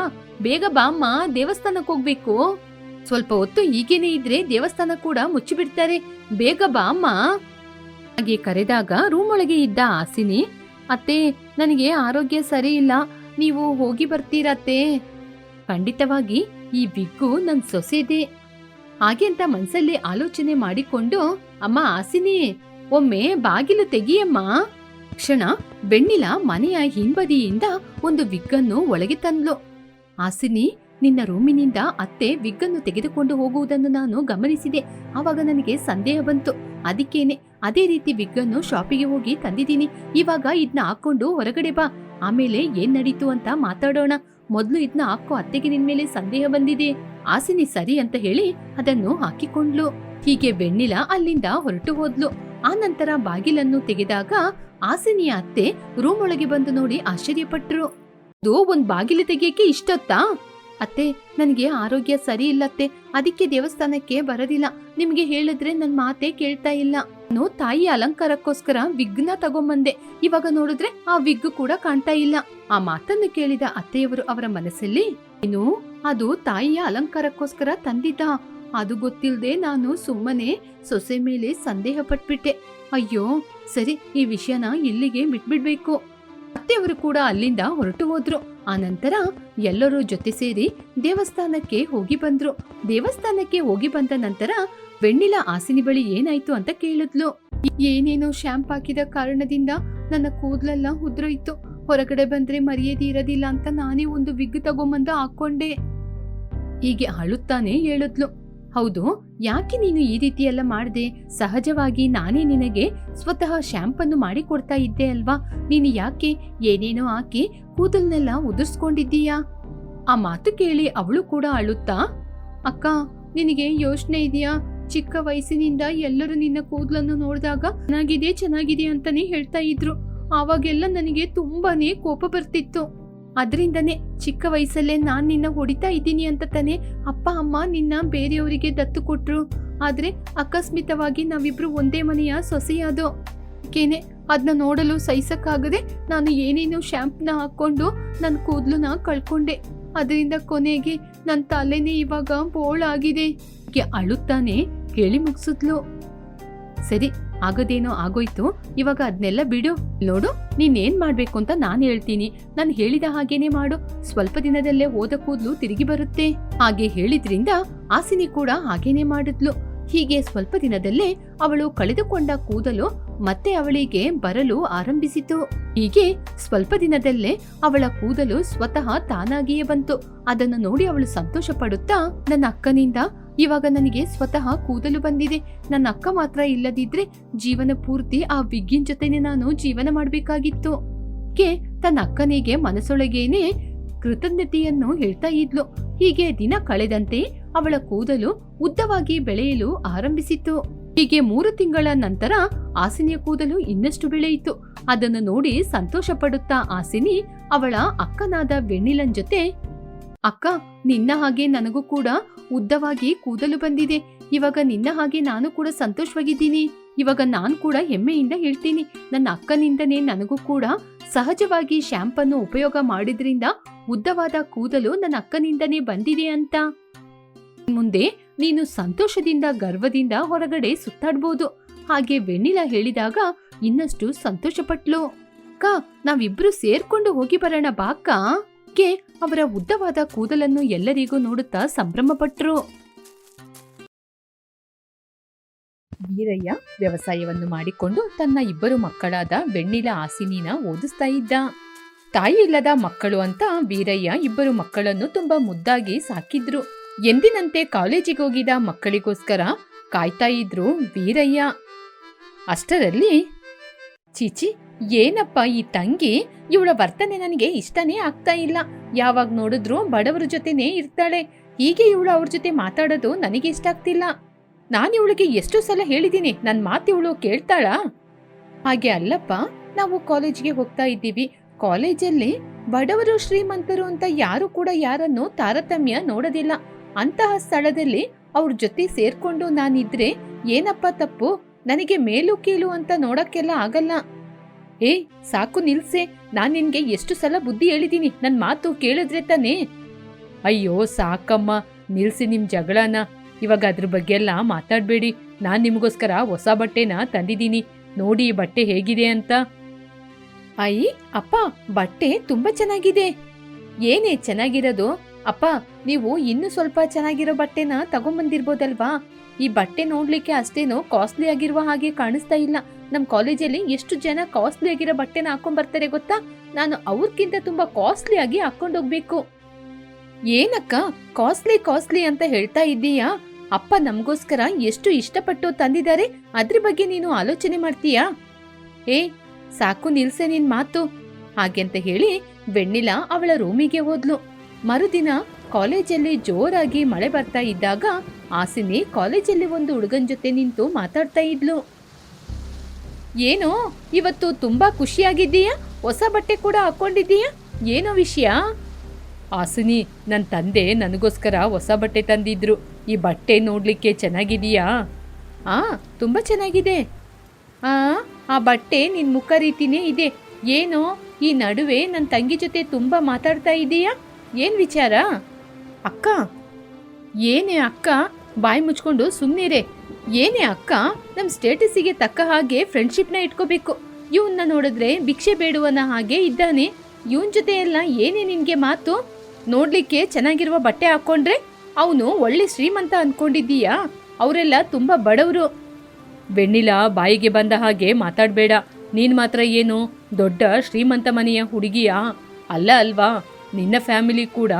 ಬೇಗ ಬಾ ಅಮ್ಮ ದೇವಸ್ಥಾನಕ್ಕೆ ಹೋಗ್ಬೇಕು. ಸ್ವಲ್ಪ ಹೊತ್ತು ಹೀಗೇನೆ ಇದ್ರೆ ದೇವಸ್ಥಾನ ಕೂಡ ಮುಚ್ಚಿಬಿಡ್ತಾರೆ. ಬೇಗ ಬಾ ಅಮ್ಮ. ಹಾಗೆ ಕರೆದಾಗ ರೂಮ್ ಒಳಗೆ ಇದ್ದ ಆಸಿನಿ, ಅತ್ತೆ, ನನಗೆ ಆರೋಗ್ಯ ಸರಿ ಇಲ್ಲ. ನೀವು ಹೋಗಿ ಬರ್ತೀರತ್ತೆ ಖಂಡಿತವಾಗಿ ಈ ಬಿಗ್ಗು ನನ್ ಸೊಸೆದೆ. ಹಾಗೆ ಅಂತ ಮನ್ಸಲ್ಲಿ ಆಲೋಚನೆ ಮಾಡಿಕೊಂಡು, ಅಮ್ಮ, ಆಸಿನಿ, ಒಮ್ಮೆ ಬಾಗಿಲು ತೆಗಿಯಮ್ಮ. ಕ್ಷಣ ಬೆಣ್ಣಿಲ ಮನೆಯ ಹಿಂಬದಿಯಿಂದ ಒಂದು ವಿಗ್ಗನ್ನು ಒಳಗೆ ತಂದ್ಲು. ಆಸಿನಿ ನಿನ್ನ ರೂಮಿನಿಂದ ಅತ್ತೆ ವಿಗ್ಗನ್ನು ತೆಗೆದುಕೊಂಡು ಹೋಗುವುದನ್ನು ನಾನು ಗಮನಿಸಿದೆ. ಆವಾಗ ನನಗೆ ಸಂದೇಹ ಬಂತು. ಅದಕ್ಕೇನೆ, ಅದೇ ರೀತಿ ವಿಗ್ಗನ್ನು ಶಾಪಿಗೆ ಹೋಗಿ ತಂದಿದ್ದೀನಿ. ಇವಾಗ ಇದನ್ನ ಹಾಕೊಂಡು ಹೊರಗಡೆ ಬಾ. ಆಮೇಲೆ ಏನ್ ನಡೀತು ಅಂತ ಮಾತಾಡೋಣ. ಮೊದ್ಲು ಇದನ್ನ ಹಾಕೋ ಅತ್ತೆಗೆ ನಿನ್ ಮೇಲೆ ಸಂದೇಹ ಬಂದಿದೆ. ಆಸಿನಿ ಸರಿ ಅಂತ ಹೇಳಿ ಅದನ್ನು ಹಾಕಿಕೊಂಡ್ಲು. ಹೀಗೆ ಬೆಣ್ಣಿಲ ಅಲ್ಲಿಂದ ಹೊರಟು ಹೋದ್ಲು. ಆ ನಂತರ ಬಾಗಿಲನ್ನು ತೆಗೆದಾಗ ಆಸಿನಿಯ ಅತ್ತೆ ರೂಮ್ ಒಳಗೆ ಬಂದು ನೋಡಿ ಆಶ್ಚರ್ಯಪಟ್ರು. ಅದು ಒಂದ್ ಬಾಗಿಲು ತೆಗಿಯಕ್ಕೆ ಇಷ್ಟೊತ್ತಾ? ಅತ್ತೆ, ನನಗೆ ಆರೋಗ್ಯ ಸರಿ ಇಲ್ಲತ್ತೆ ಅದಕ್ಕೆ ದೇವಸ್ಥಾನಕ್ಕೆ ಬರೋದಿಲ್ಲ. ನಿಮ್ಗೆ ಹೇಳಿದ್ರೆ ನನ್ ಮಾತೇ ಕೇಳ್ತಾ ಇಲ್ಲ. ನಾನು ತಾಯಿ ಅಲಂಕಾರಕ್ಕೋಸ್ಕರ ವಿಗ್ನ ತಗೊಂಬಂದೆ. ಇವಾಗ ನೋಡಿದ್ರೆ ಆ ವಿಗ್ ಕೂಡ ಕಾಣ್ತಾ ಇಲ್ಲ. ಆ ಮಾತನ್ನು ಕೇಳಿದ ಅತ್ತೆಯವರು ಅವರ ಮನಸ್ಸಲ್ಲಿ ಏನು ಅದು ತಾಯಿಯ ಅಲಂಕಾರಕ್ಕೋಸ್ಕರ ತಂದಿದ್ದ ಅದು ಗೊತ್ತಿಲ್ಲದೆ ನಾನು ಸುಮ್ಮನೆ ಸೊಸೆ ಮೇಲೆ ಸಂದೇಹ ಪಟ್ಬಿಟ್ಟೆ. ಅಯ್ಯೋ, ಸರಿ, ಈ ವಿಷಯನ ಇಲ್ಲಿಗೆ ಬಿಟ್ಬಿಡ್ಬೇಕು. ಅತ್ತೆಯವರು ಕೂಡ ಅಲ್ಲಿಂದ ಹೊರಟು ಹೋದ್ರು. ಆ ನಂತರ ಎಲ್ಲರೂ ಜೊತೆ ಸೇರಿ ದೇವಸ್ಥಾನಕ್ಕೆ ಹೋಗಿ ಬಂದ್ರು. ದೇವಸ್ಥಾನಕ್ಕೆ ಹೋಗಿ ಬಂದ ನಂತರ ಬೆಣ್ಣಿಲ ಆಸಿನಿ ಬಳಿ ಏನಾಯ್ತು ಅಂತ ಕೇಳಿದ್ಲು. ಏನೇನೋ ಶ್ಯಾಂಪ್ ಹಾಕಿದ ಕಾರಣದಿಂದ ನನ್ನ ಕೂದಲೆಲ್ಲ ಉದ್ರೋಯ್ತು. ಹೊರಗಡೆ ಬಂದ್ರೆ ಮರ್ಯಾದೆ ಇರೋದಿಲ್ಲ ಅಂತ ನಾನೇ ಒಂದು ವಿಗ್ ತಗೊಂಬಂದು ಹಾಕೊಂಡೆ ಹೀಗೆ ಅಳುತ್ತಾನೆ ಹೇಳಿದ್ಲು. ಹೌದು, ಯಾಕೆ ನೀನು ಈ ರೀತಿ ಎಲ್ಲ ಮಾಡಿದೆ? ಸಹಜವಾಗಿ ನಾನೇ ನಿನಗೆ ಸ್ವತಃ ಶ್ಯಾಂಪನ್ನು ಮಾಡಿ ಕೊಡ್ತಾ ಇದ್ದೆ ಅಲ್ವಾ? ನೀನು ಯಾಕೆ? ಏನೇನೋ ಹಾಕಿ ಕೂದಲ್ನೆಲ್ಲ ಉದುರ್ಸ್ಕೊಂಡಿದ್ದೀಯಾ? ಆ ಮಾತು ಕೇಳಿ ಅವಳು ಕೂಡ ಅಳುತ್ತಾ, ಅಕ್ಕ, ನಿನಗೆ ಯೋಚನೆ ಇದೆಯಾ? ಚಿಕ್ಕ ವಯಸ್ಸಿನಿಂದ ಎಲ್ಲರೂ ನಿನ್ನ ಕೂದಲನ್ನು ನೋಡಿದಾಗ ಚೆನ್ನಾಗಿದೆ ಚೆನ್ನಾಗಿದೆ ಅಂತಾನೆ ಹೇಳ್ತಾ ಇದ್ರು. ಆವಾಗೆಲ್ಲ ನನಗೆ ತುಂಬಾನೇ ಕೋಪ ಬರ್ತಿತ್ತು. ಅದರಿಂದನೇ ಚಿಕ್ಕ ವಯಸ್ಸಲ್ಲೇ ನಾನು ನಿನ್ನ ಹೊಡಿತಾ ಇದ್ದೀನಿ ಅಂತ ತಾನೆ ಅಪ್ಪ, ಅಮ್ಮ ನಿನ್ನ ಬೇರೆಯವರಿಗೆ ದತ್ತು ಕೊಟ್ರು. ಆದರೆ ಅಕಸ್ಮಿತವಾಗಿ ನಾವಿಬ್ರು ಒಂದೇ ಮನೆಯ ಸೊಸೆಯಾದೋ. ಕೇನೆ ಅದನ್ನ ನೋಡಲು ಸಹಿಸಕ್ಕಾಗದೆ ನಾನು ಏನೇನೋ ಶ್ಯಾಂಪ್ನ ಹಾಕೊಂಡು ನನ್ನ ಕೂದಲನ್ನ ಕಳ್ಕೊಂಡೆ. ಅದರಿಂದ ಕೊನೆಗೆ ನನ್ನ ತಲೆನೇ ಇವಾಗ ಬೋಳಾಗಿದೆ. ಅಳುತ್ತಾನೆ ಹೇಳಿ ಮುಗಿಸಿದ್ಲು. ಸರಿ ಆಗೋದೇನೋ ಆಗೋಯ್ತು, ಇವಾಗ ಅದನ್ನೆಲ್ಲ ಬಿಡು. ನೋಡು, ನೀನೇನ್ ಮಾಡ್ಬೇಕು ಅಂತ ನಾನು ಹೇಳ್ತೀನಿ. ನಾನು ಹೇಳಿದ ಹಾಗೇನೆ ಮಾಡು. ಸ್ವಲ್ಪ ದಿನದಲ್ಲೇ ಹೋದ ಕೂದ್ಲು ತಿರುಗಿ ಬರುತ್ತೆ. ಹಾಗೆ ಹೇಳಿದ್ರಿಂದ ಆಸಿನಿ ಕೂಡ ಹಾಗೇನೆ ಮಾಡಿದ್ಲು. ಹೀಗೆ ಸ್ವಲ್ಪ ದಿನದಲ್ಲೇ ಅವಳು ಕಳೆದುಕೊಂಡ ಕೂದಲು ಮತ್ತೆ ಅವಳಿಗೆ ಬರಲು ಆರಂಭಿಸಿತು. ಹೀಗೆ ಸ್ವಲ್ಪ ದಿನದಲ್ಲೇ ಅವಳ ಕೂದಲು ಸ್ವತಃ ತಾನಾಗಿಯೇ ಬಂತು. ಅದನ್ನು ನೋಡಿ ಅವಳು ಸಂತೋಷ ಪಡುತ್ತಾ ನನ್ನ ಅಕ್ಕನಿಂದ ಇವಾಗ ನನಗೆ ಸ್ವತಃ ಕೂದಲು ಬಂದಿದೆ. ನನ್ನ ಅಕ್ಕ ಮಾತ್ರ ಇಲ್ಲದಿದ್ರೆ ಜೀವನ ಪೂರ್ತಿ ಆ ವಿಗ್ಗಿನ ಜೊತೆನೆ ನಾನು ಜೀವನ ಮಾಡಬೇಕಾಗಿತ್ತು. ಕೆ ತನ್ನ ಅಕ್ಕನಿಗೆ ಮನಸ್ಸೊಳಗೇನೆ ಕೃತಜ್ಞತೆಯನ್ನು ಹೇಳ್ತಾ ಇದ್ಲು. ಹೀಗೆ ದಿನ ಕಳೆದಂತೆ ಅವಳ ಕೂದಲು ಉದ್ದವಾಗಿ ಬೆಳೆಯಲು ಆರಂಭಿಸಿತು ಹೀಗೆ ಮೂರು ತಿಂಗಳ ನಂತರ ಆಸಿನಿಯ ಕೂದಲು ಇನ್ನಷ್ಟು ಬೆಳೆಯಿತು. ಅದನ್ನು ನೋಡಿ ಸಂತೋಷ ಪಡುತ್ತಾ ಆಸಿನಿ ಅವಳ ಅಕ್ಕನಾದ ವೆಣ್ಣಿಲನ್ ಜೊತೆ, ಅಕ್ಕ, ನಿನ್ನ ಹಾಗೆ ನನಗೂ ಕೂಡ ಉದ್ದವಾಗಿ ಕೂದಲು ಬಂದಿದೆ. ಇವಾಗ ನಿನ್ನ ಹಾಗೆ ನಾನು ಕೂಡ ಸಂತೋಷವಾಗಿದ್ದೀನಿ. ಇವಾಗ ನಾನು ಕೂಡ ಹೆಮ್ಮೆಯಿಂದ ಹೇಳ್ತೀನಿ. ನನ್ನ ಅಕ್ಕನಿಂದನೇ ನನಗೂ ಕೂಡ ಸಹಜವಾಗಿ ಶ್ಯಾಂಪನ್ನು ಉಪಯೋಗ ಮಾಡಿದ್ರಿಂದ ಉದ್ದವಾದ ಕೂದಲು ನನ್ನ ಅಕ್ಕನಿಂದನೇ ಬಂದಿದೆ ಅಂತ. ಮುಂದೆ ನೀನು ಸಂತೋಷದಿಂದ, ಗರ್ವದಿಂದ ಹೊರಗಡೆ ಸುತ್ತಾಡ್ಬೋದು. ಹಾಗೆ ವೆನ್ನಿಲಾ ಹೇಳಿದಾಗ ಇನ್ನಷ್ಟು ಸಂತೋಷಪಟ್ಲು. ಅಕ್ಕ, ನಾವಿಬ್ರು ಸೇರ್ಕೊಂಡು ಹೋಗಿ ಬರೋಣ ಬಾ, ಅಕ್ಕ. ಕೆ ಅವರ ಉದ್ದವಾದ ಕೂದಲನ್ನು ಎಲ್ಲರಿಗೂ ನೋಡುತ್ತಾ ಸಂಭ್ರಮಪಟ್ರು. ವೀರಯ್ಯ ವ್ಯವಸಾಯವನ್ನು ಮಾಡಿಕೊಂಡು ತನ್ನ ಇಬ್ಬರು ಮಕ್ಕಳಾದ ಬೆಣ್ಣಿಲ ಆಸಿನಿನ ಓದಿಸ್ತಾ ಇದ್ದ. ತಾಯಿ ಇಲ್ಲದ ಮಕ್ಕಳು ಅಂತ ವೀರಯ್ಯ ಇಬ್ಬರು ಮಕ್ಕಳನ್ನು ತುಂಬಾ ಮುದ್ದಾಗಿ ಸಾಕಿದ್ರು. ಎಂದಿನಂತೆ ಕಾಲೇಜಿಗೆ ಹೋಗಿದ ಮಕ್ಕಳಿಗೋಸ್ಕರ ಕಾಯ್ತಾ ಇದ್ರು ವೀರಯ್ಯ. ಅಷ್ಟರಲ್ಲಿ, ಚೀಚಿ, ಏನಪ್ಪ ಈ ತಂಗಿ? ಇವಳ ವರ್ತನೆ ನನಗೆ ಇಷ್ಟನೇ ಆಗ್ತಾ ಇಲ್ಲ. ಯಾವಾಗ ನೋಡಿದ್ರು ಬಡವರ ಜೊತೆನೇ ಇರ್ತಾಳೆ. ಹೀಗೆ ಇವಳು ಅವ್ರ ಜೊತೆ ಮಾತಾಡೋದು ನನಗೆ ಇಷ್ಟ ಆಗ್ತಿಲ್ಲ. ನಾನು ಇವಳಿಗೆ ಎಷ್ಟು ಸಲ ಹೇಳಿದ್ದೀನಿ ನನ್ನ ಮಾತು ಇವಳು ಕೇಳ್ತಾಳಾ? ಹಾಗೆ ಅಲ್ಲಪ್ಪ, ನಾವು ಕಾಲೇಜ್ಗೆ ಹೋಗ್ತಾ ಇದ್ದೀವಿ. ಕಾಲೇಜಲ್ಲಿ ಬಡವರು ಶ್ರೀಮಂತರು ಅಂತ ಯಾರು ಕೂಡ ಯಾರನ್ನು ತಾರತಮ್ಯ ನೋಡೋದಿಲ್ಲ. ಅಂತಹ ಸ್ಥಳದಲ್ಲಿ ಅವ್ರ ಜೊತೆ ಸೇರ್ಕೊಂಡು ನಾನಿದ್ರೆ ಏನಪ್ಪ ತಪ್ಪು? ನನಗೆ ಮೇಲು ಕೀಳು ಅಂತ ನೋಡಕ್ಕೆಲ್ಲ ಆಗಲ್ಲ. ಏ, ಸಾಕು ನಿಲ್ಸೆ. ನಾನ್ ನಿನ್ಗೆ ಎಷ್ಟು ಸಲ ಬುದ್ಧಿ ಹೇಳಿದೀನಿ. ನನ್ ಮಾತು ಕೇಳಿದ್ರೆ ತಾನೇ? ಅಯ್ಯೋ, ಸಾಕಮ್ಮ. ನಿಲ್ಸಿ ನಿಮ್ ಜಗಳನ. ಇವಾಗ ಅದ್ರ ಬಗ್ಗೆ ಎಲ್ಲ ಮಾತಾಡ್ಬೇಡಿ. ನಾನ್ ನಿಮಗೋಸ್ಕರ ಹೊಸ ಬಟ್ಟೆನ ತಂದಿದ್ದೀನಿ. ನೋಡಿ, ಈ ಬಟ್ಟೆ ಹೇಗಿದೆ ಅಂತ. ಅಯ್ಯ, ಅಪ್ಪ, ಬಟ್ಟೆ ತುಂಬಾ ಚೆನ್ನಾಗಿದೆ. ಏನೇ ಚೆನ್ನಾಗಿರೋದು? ಅಪ್ಪ, ನೀವು ಇನ್ನೂ ಸ್ವಲ್ಪ ಚೆನ್ನಾಗಿರೋ ಬಟ್ಟೆನ ತಗೊಂಬಂದಿರ್ಬೋದಲ್ವಾ? ಈ ಬಟ್ಟೆ ನೋಡ್ಲಿಕ್ಕೆ ಅಷ್ಟೇನೋ ಕಾಸ್ಟ್ಲಿ ಆಗಿರುವ ಹಾಗೆ ಕಾಣಿಸ್ತಾ ಇಲ್ಲ. ನಮ್ ಕಾಲೇಜಲ್ಲಿ ಎಷ್ಟು ಜನ ಕಾಸ್ಟ್ಲಿ ಆಗಿರೋ ಬಟ್ಟೆನ ಹಾಕೊಂಡ್ ಬರ್ತಾರೆ ಗೊತ್ತಾ? ನಾನು ಅವ್ರಕ್ಕಿಂತ ತುಂಬಾ ಕಾಸ್ಟ್ಲಿ ಆಗಿ ಹಾಕೊಂಡ್ ಹೋಗ್ಬೇಕು ಏನಕ್ಕ ಕಾಸ್ಟ್ಲಿ ಕಾಸ್ಟ್ಲಿ ಅಂತ ಹೇಳ್ತಾ ಇದ್ದೀಯಾ? ಅಪ್ಪ ನಮಗೋಸ್ಕರ ಎಷ್ಟು ಇಷ್ಟಪಟ್ಟು ತಂದಿದ್ದಾರೆ? ಅದ್ರ ಬಗ್ಗೆ ನೀನು ಆಲೋಚನೆ ಮಾಡ್ತೀಯಾ? ಏ, ಸಾಕು ನಿಲ್ಸೆ ನಿನ್ ಮಾತು. ಹಾಗೆಂತ ಹೇಳಿ ಬೆಣ್ಣಿಲ ಅವಳ ರೂಮಿಗೆ ಹೋದ್ಲು. ಮರುದಿನ ಕಾಲೇಜಲ್ಲಿ ಜೋರಾಗಿ ಮಳೆ ಬರ್ತಾ ಇದ್ದಾಗ ಆಸಿನಿ ಕಾಲೇಜಲ್ಲಿ ಒಂದು ಹುಡುಗನ ಜೊತೆ ನಿಂತು ಮಾತಾಡ್ತಾ ಇದ್ಲು. ಏನೋ, ಇವತ್ತು ತುಂಬಾ ಖುಷಿಯಾಗಿದ್ದೀಯಾ? ಹೊಸ ಬಟ್ಟೆ ಕೂಡ ಹಾಕೊಂಡಿದ್ದೀಯಾ? ಏನೋ ವಿಷಯ? ಆಸಿನಿ ನನ್ನ ತಂದೆ ನನಗೋಸ್ಕರ ಹೊಸ ಬಟ್ಟೆ ತಂದಿದ್ರು. ಈ ಬಟ್ಟೆ ನೋಡ್ಲಿಕ್ಕೆ ಚೆನ್ನಾಗಿದೆಯಾ ಆ, ತುಂಬ ಚೆನ್ನಾಗಿದೆ. ಆ ಆ ಬಟ್ಟೆ ನಿನ್ನ ಮುಖ ರೀತಿನೇ ಇದೆ. ಏನೋ, ಈ ನಡುವೆ ನನ್ನ ತಂಗಿ ಜೊತೆ ತುಂಬ ಮಾತಾಡ್ತಾ ಇದೀಯಾ? ಏನು ವಿಚಾರ? ಅಕ್ಕ. ಏನೇ ಅಕ್ಕ? ಬಾಯಿ ಮುಚ್ಕೊಂಡು ಸುಮ್ಮನಿರೆ ಏನೇ ಅಕ್ಕ? ನಮ್ಮ ಸ್ಟೇಟಸ್ಸಿಗೆ ತಕ್ಕ ಹಾಗೆ ಫ್ರೆಂಡ್ಶಿಪ್ನ ಇಟ್ಕೋಬೇಕು. ಇವನ್ನ ನೋಡಿದ್ರೆ ಭಿಕ್ಷೆ ಬೇಡುವನ ಹಾಗೆ ಇದ್ದಾನೆ. ಇವನ್ ಜೊತೆ ಎಲ್ಲ ಏನೇ ನಿನಗೆ ಮಾತು? ನೋಡ್ಲಿಕ್ಕೆ ಚೆನ್ನಾಗಿರುವ ಬಟ್ಟೆ ಹಾಕೊಂಡ್ರೆ ಅವನು ಒಳ್ಳೆ ಶ್ರೀಮಂತ ಅಂದ್ಕೊಂಡಿದ್ದೀಯಾ ಅವರೆಲ್ಲ ತುಂಬಾ ಬಡವರು. ಬೆಣ್ಣಿಲ ಬಾಯಿಗೆ ಬಂದ ಹಾಗೆ ಮಾತಾಡಬೇಡ. ನೀನು ಮಾತ್ರ ಏನು ದೊಡ್ಡ ಶ್ರೀಮಂತ ಮನೆಯ ಹುಡುಗಿಯಾ? ಅಲ್ಲ ಅಲ್ವಾ? ನಿನ್ನ ಫ್ಯಾಮಿಲಿ ಕೂಡ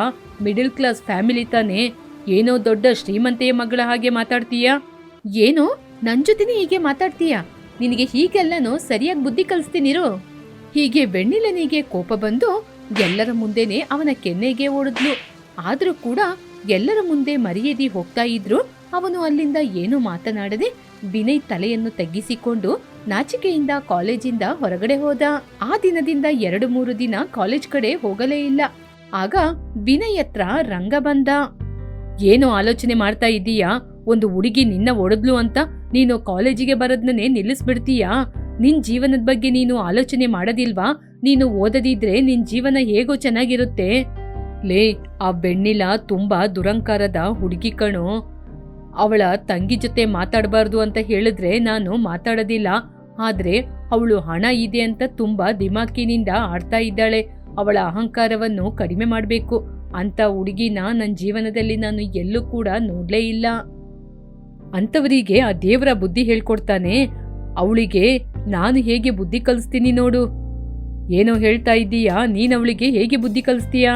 ಮಿಡಿಲ್ ಕ್ಲಾಸ್ ಫ್ಯಾಮಿಲಿ ತಾನೇ. ಏನೋ ದೊಡ್ಡ ಶ್ರೀಮಂತೆಯ ಮಗಳ ಹಾಗೆ ಮಾತಾಡ್ತೀಯಾ? ಏನೋ? ನನ್ ಜೊತೆನೇ ಹೀಗೆ ಮಾತಾಡ್ತೀಯಾ? ನಿನಗೆ ಹೀಗೆಲ್ಲನೂ ಸರಿಯಾಗಿ ಬುದ್ಧಿ ಕಲಿಸ್ತೀನಿರು. ಹೀಗೆ ಬೆಣ್ಣಿಲನಿಗೆ ಕೋಪ ಬಂದು ಎಲ್ಲರ ಮುಂದೆನೆ ಅವನ ಕೆನ್ನೆಗೆ ಓಡಿದ್ಲು. ಆದರೂ ಕೂಡ ಎಲ್ಲರ ಮುಂದೆ ಮರ್ಯಾದಿ ಹೋಗ್ತಾ ಇದ್ರು. ಅವನು ಅಲ್ಲಿಂದ ಏನೂ ಮಾತನಾಡದೆ ವಿನಯ್ ತಲೆಯನ್ನು ತಗ್ಗಿಸಿಕೊಂಡು ನಾಚಿಕೆಯಿಂದ ಕಾಲೇಜಿಂದ ಹೊರಗಡೆ ಹೋದ. ಆ ದಿನದಿಂದ ಎರಡು ಮೂರು ದಿನ ಕಾಲೇಜ್ ಕಡೆ ಹೋಗಲೇ ಇಲ್ಲ. ಆಗ ವಿನಯ್ ರಂಗ ಬಂದ. ಏನೋ ಆಲೋಚನೆ ಮಾಡ್ತಾ ಇದ್ದೀಯಾ? ಒಂದು ಹುಡುಗಿ ನಿನ್ನ ಒಡೆದ್ಲು ಅಂತ ನೀನು ಕಾಲೇಜಿಗೆ ಬರೋದ್ನೇ ನಿಲ್ಲಿಸ್ಬಿಡ್ತೀಯಾ? ನಿನ್ ಜೀವನದ ಬಗ್ಗೆ ನೀನು ಆಲೋಚನೆ ಮಾಡೋದಿಲ್ವಾ? ನೀನು ಓದದಿದ್ರೆ ನಿನ್ ಜೀವನ ಹೇಗೋ ಚೆನ್ನಾಗಿರುತ್ತೆ. ಲೇ, ಆ ಬೆಣ್ಣಿಲ ತುಂಬಾ ದುರಂಕಾರದ ಹುಡುಗಿ ಕಣೋ. ಅವಳ ತಂಗಿ ಜೊತೆ ಮಾತಾಡಬಾರ್ದು ಅಂತ ಹೇಳಿದ್ರೆ ನಾನು ಮಾತಾಡೋದಿಲ್ಲ. ಆದ್ರೆ ಅವಳು ಹಣ ಇದೆ ಅಂತ ತುಂಬಾ ದಿಮಾಕಿನಿಂದ ಆಡ್ತಾ ಇದ್ದಾಳೆ. ಅವಳ ಅಹಂಕಾರವನ್ನು ಕಡಿಮೆ ಮಾಡಬೇಕು. ಅಂತ ಹುಡುಗಿನ ನನ್ನ ಜೀವನದಲ್ಲಿ ನಾನು ಎಲ್ಲೂ ಕೂಡ ನೋಡಲೇ ಇಲ್ಲ. ಅಂಥವರಿಗೆ ಆ ದೇವರ ಬುದ್ಧಿ ಹೇಳ್ಕೊಡ್ತಾನೆ. ಅವಳಿಗೆ ನಾನು ಹೇಗೆ ಬುದ್ಧಿ ಕಲಿಸ್ತೀನಿ ನೋಡು. ಏನೋ ಹೇಳ್ತಾ ಇದ್ದೀಯಾ? ನೀನು ಅವಳಿಗೆ ಹೇಗೆ ಬುದ್ಧಿ ಕಲಿಸ್ತೀಯಾ!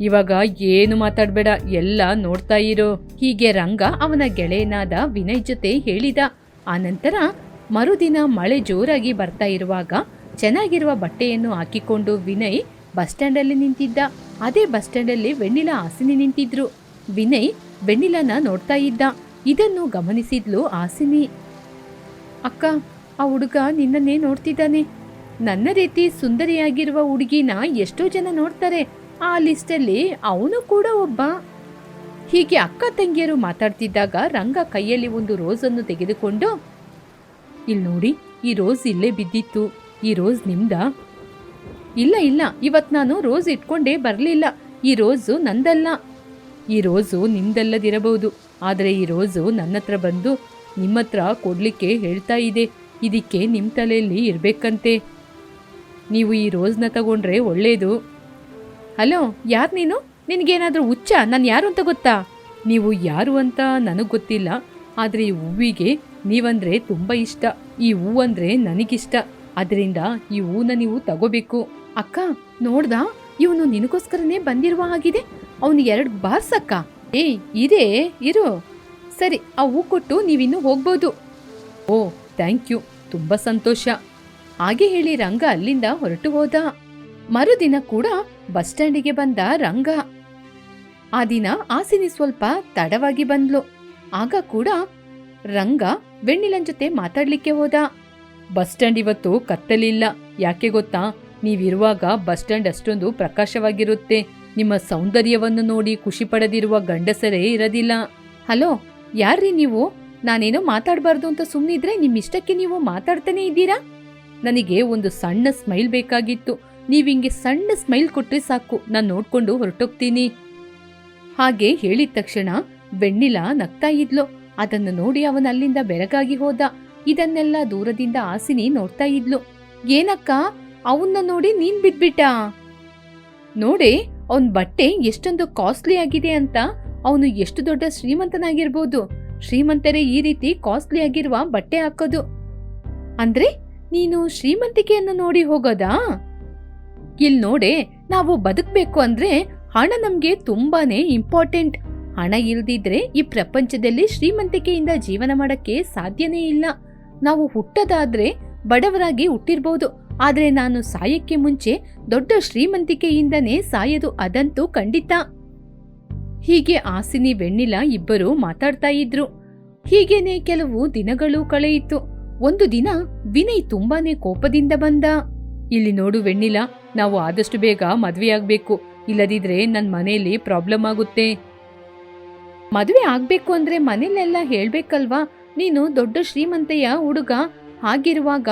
ಇವಾಗ ಏನು ಮಾತಾಡಬೇಡ. ಎಲ್ಲ ನೋಡ್ತಾ ಇರೋ. ಹೀಗೆ ರಂಗ ಅವನ ಗೆಳೆಯನಾದ ವಿನಯ್ ಜೊತೆ ಹೇಳಿದ. ಆನಂತರ ಮರುದಿನ ಮಳೆ ಜೋರಾಗಿ ಬರ್ತಾ ಇರುವಾಗ ಚೆನ್ನಾಗಿರುವ ಬಟ್ಟೆಯನ್ನು ಹಾಕಿಕೊಂಡು ವಿನಯ್ ಬಸ್ ಸ್ಟ್ಯಾಂಡಲ್ಲಿ ನಿಂತಿದ್ದ. ಅದೇ ಬಸ್ ಸ್ಟ್ಯಾಂಡಲ್ಲಿ ವೆಣ್ಣಿಲ ಹಾಸಿನಿ ನಿಂತಿದ್ರು. ವಿನಯ್ ವೆಣ್ಣಿಲನ ನೋಡ್ತಾ ಇದ್ದ. ಇದನ್ನು ಗಮನಿಸಿದ್ಲು ಆಸಿನಿ ಅಕ್ಕ, ಆ ಹುಡುಗ ನಿನ್ನನ್ನೇ ನೋಡ್ತಿದ್ದಾನೆ. ನನ್ನ ರೀತಿ ಸುಂದರಿಯಾಗಿರುವ ಹುಡುಗಿನ ಎಷ್ಟೋ ಜನ ನೋಡ್ತಾರೆ. ಆ ಲಿಸ್ಟಲ್ಲಿ ಅವನು ಕೂಡ ಒಬ್ಬ. ಹೀಗೆ ಅಕ್ಕ ತಂಗಿಯರು ಮಾತಾಡ್ತಿದ್ದಾಗ ರಂಗ ಕೈಯಲ್ಲಿ ಒಂದು ರೋಸನ್ನು ತೆಗೆದುಕೊಂಡು ಇಲ್ಲಿ ನೋಡಿ ಈ ರೋಸ್ ಇಲ್ಲೇ ಬಿದ್ದಿತ್ತು. ಈ ರೋಸ್ ನಿಮ್ದಾ? ಇಲ್ಲ ಇಲ್ಲ. ಇವತ್ ನಾನು ರೋಸ್ ಇಟ್ಕೊಂಡೇ ಬರಲಿಲ್ಲ. ಈ ರೋಸು ನಂದಲ್ಲ. ಈ ರೋಸು ನಿಮ್ದಲ್ಲದಿರಬಹುದು. ಆದರೆ ಈ ರೋಸು ನನ್ನ ಹತ್ರ ಬಂದು ನಿಮ್ಮ ಹತ್ರ ಕೊಡ್ಲಿಕ್ಕೆ ಹೇಳ್ತಾ ಇದೆ. ಇದಕ್ಕೆ ನಿಮ್ಮ ತಲೆಯಲ್ಲಿ ಇರಬೇಕಂತೆ. ನೀವು ಈ ರೋಸ್ನ ತಗೊಂಡ್ರೆ ಒಳ್ಳೇದು. ಹಲೋ, ಯಾರು ನೀನು? ನಿನಗೇನಾದರೂ ಹುಚ್ಚ? ನಾನು ಯಾರು ಅಂತ ಗೊತ್ತಾ? ನೀವು ಯಾರು ಅಂತ ನನಗೆ ಗೊತ್ತಿಲ್ಲ. ಆದರೆ ಈ ಹೂವಿಗೆ ನೀವಂದರೆ ತುಂಬ ಇಷ್ಟ. ಈ ಹೂವಂದ್ರೆ ನನಗಿಷ್ಟ. ಅದರಿಂದ ಈ ಹೂನ ನೀವು ತಗೋಬೇಕು. ಅಕ್ಕ, ನೋಡ್ದ? ಇವನು ನಿನಗೋಸ್ಕರನೇ ಬಂದಿರುವ ಹಾಗಿದೆ. ಅವನು ಎರಡು ಬಾರ್ಸಕ್ಕ. ಏ, ಇದೇ, ಇರು. ಸರಿ, ಆ ಹೂ ಕೊಟ್ಟು ನೀವಿನ್ನು ಹೋಗ್ಬೋದು. ಓ, ಥ್ಯಾಂಕ್ ಯು. ತುಂಬ ಸಂತೋಷ. ಹಾಗೆ ಹೇಳಿ ರಂಗ ಅಲ್ಲಿಂದ ಹೊರಟು ಹೋದ. ಮರುದಿನ ಕೂಡ ಬಸ್ ಸ್ಟ್ಯಾಂಡಿಗೆ ಬಂದ ರಂಗ. ಆ ದಿನ ಆಸಿನಿ ಸ್ವಲ್ಪ ತಡವಾಗಿ ಬಂದ್ಲು. ಆಗ ಕೂಡ ರಂಗ, ವೆಣ್ಣಿಲನ್ ಜೊತೆ ಮಾತಾಡ್ಲಿಕ್ಕೆ ಹೋದ. ಬಸ್ ಸ್ಟ್ಯಾಂಡ್ ಇವತ್ತು ಕತ್ತಲಿಲ್ಲ. ಯಾಕೆ ಗೊತ್ತಾ? ನೀವಿರುವಾಗ ಬಸ್ ಸ್ಟ್ಯಾಂಡ್ ಅಷ್ಟೊಂದು ಪ್ರಕಾಶವಾಗಿರುತ್ತೆ. ನಿಮ್ಮ ಸೌಂದರ್ಯವನ್ನು ನೋಡಿ ಖುಷಿ ಪಡೆದಿರುವ ಗಂಡಸರೇ ಇರದಿಲ್ಲ. ಹಲೋ, ಯಾರ್ರೀ ನೀವು? ನಾನೇನೋ ಮಾತಾಡಬಾರ್ದು ಅಂತ ಸುಮ್ಮನಿದ್ರೆ ನಿಮ್ಮಿಷ್ಟಕ್ಕೆ ನೀವು ಮಾತಾಡ್ತಾನೆ ಇದ್ದೀರಾ? ನನಗೆ ಒಂದು ಸಣ್ಣ ಸ್ಮೈಲ್ ಬೇಕಾಗಿತ್ತು. ನೀವಿಂಗೆ ಸಣ್ಣ ಸ್ಮೈಲ್ ಕೊಟ್ರೆ ಸಾಕು. ನಾನು ನೋಡ್ಕೊಂಡು ಹೊರಟೋಗ್ತೀನಿ. ಹಾಗೆ ಹೇಳಿದ ತಕ್ಷಣ ಬೆಣ್ಣಿಲ ನಗ್ತಾ ಇದ್ಲು. ಅದನ್ನು ನೋಡಿ ಅವನ ಅಲ್ಲಿಂದ ಬೆರಗಾಗಿ ಹೋದ. ಇದನ್ನೆಲ್ಲ ದೂರದಿಂದ ಆಸಿನಿ ನೋಡ್ತಾ ಇದ್ಲು. ಏನಕ್ಕ? ಅವನ್ನ ನೋಡಿ ನೀನ್ ಬಿದ್ಬಿಟ್ಟ ನೋಡಿ, ಅವನ್ ಬಟ್ಟೆ ಎಷ್ಟೊಂದು ಕಾಸ್ಟ್ಲಿ ಆಗಿದೆ ಅಂತ. ಅವನು ಎಷ್ಟು ದೊಡ್ಡ ಶ್ರೀಮಂತನಾಗಿರ್ಬೋದು. ಶ್ರೀಮಂತರೇ ಈ ರೀತಿ ಕಾಸ್ಟ್ಲಿ ಆಗಿರುವ ಬಟ್ಟೆ ಹಾಕೋದು. ಅಂದ್ರೆ ನೀನು ಶ್ರೀಮಂತಿಕೆಯನ್ನು ನೋಡಿ ಹೋಗೋದಾ? ಇಲ್ಲಿ ನೋಡೆ, ನಾವು ಬದುಕಬೇಕು ಅಂದ್ರೆ ಹಣ ನಮ್ಗೆ ತುಂಬಾನೇ ಇಂಪಾರ್ಟೆಂಟ್ ಹಣ ಇಲ್ದಿದ್ರೆ ಈ ಪ್ರಪಂಚದಲ್ಲಿ ಶ್ರೀಮಂತಿಕೆಯಿಂದ ಜೀವನ ಮಾಡಕ್ಕೆ ಸಾಧ್ಯನೇ ಇಲ್ಲ. ನಾವು ಹುಟ್ಟದಾದ್ರೆ ಬಡವರಾಗಿ ಹುಟ್ಟಿರ್ಬೋದು. ಆದ್ರೆ ನಾನು ಸಾಯಕ್ಕೆ ಮುಂಚೆ ದೊಡ್ಡ ಶ್ರೀಮಂತಿಕೆಯಿಂದನೇ ಸಾಯದು ಅದಂತೂ ಖಂಡಿತ. ಹೀಗೆ ಆಸಿನಿ, ವೆಣ್ಣಿಲ ಇಬ್ಬರು ಮಾತಾಡ್ತಾ ಇದ್ರು. ಹೀಗೇನೆ ಕೆಲವು ದಿನಗಳು ಕಳೆಯಿತು. ಒಂದು ದಿನ ವಿನಯ್ ತುಂಬಾನೇ ಕೋಪದಿಂದ ಬಂದ. ಇಲ್ಲಿ ನೋಡು ವೆಣ್ಣಿಲ, ನಾವು ಆದಷ್ಟು ಬೇಗ ಮದುವೆಯಾಗಬೇಕು. ಇಲ್ಲದಿದ್ರೆ ನನ್ನ ಮನೆಯಲ್ಲಿ ಪ್ರಾಬ್ಲಮ್ ಆಗುತ್ತೆ. ಮದುವೆ ಆಗ್ಬೇಕು ಅಂದ್ರೆ ಮನೇಲೆಲ್ಲ ಹೇಳ್ಬೇಕಲ್ವಾ? ನೀನು ದೊಡ್ಡ ಶ್ರೀಮಂತೆಯ ಹುಡುಗ ಹಾಗಿರುವಾಗ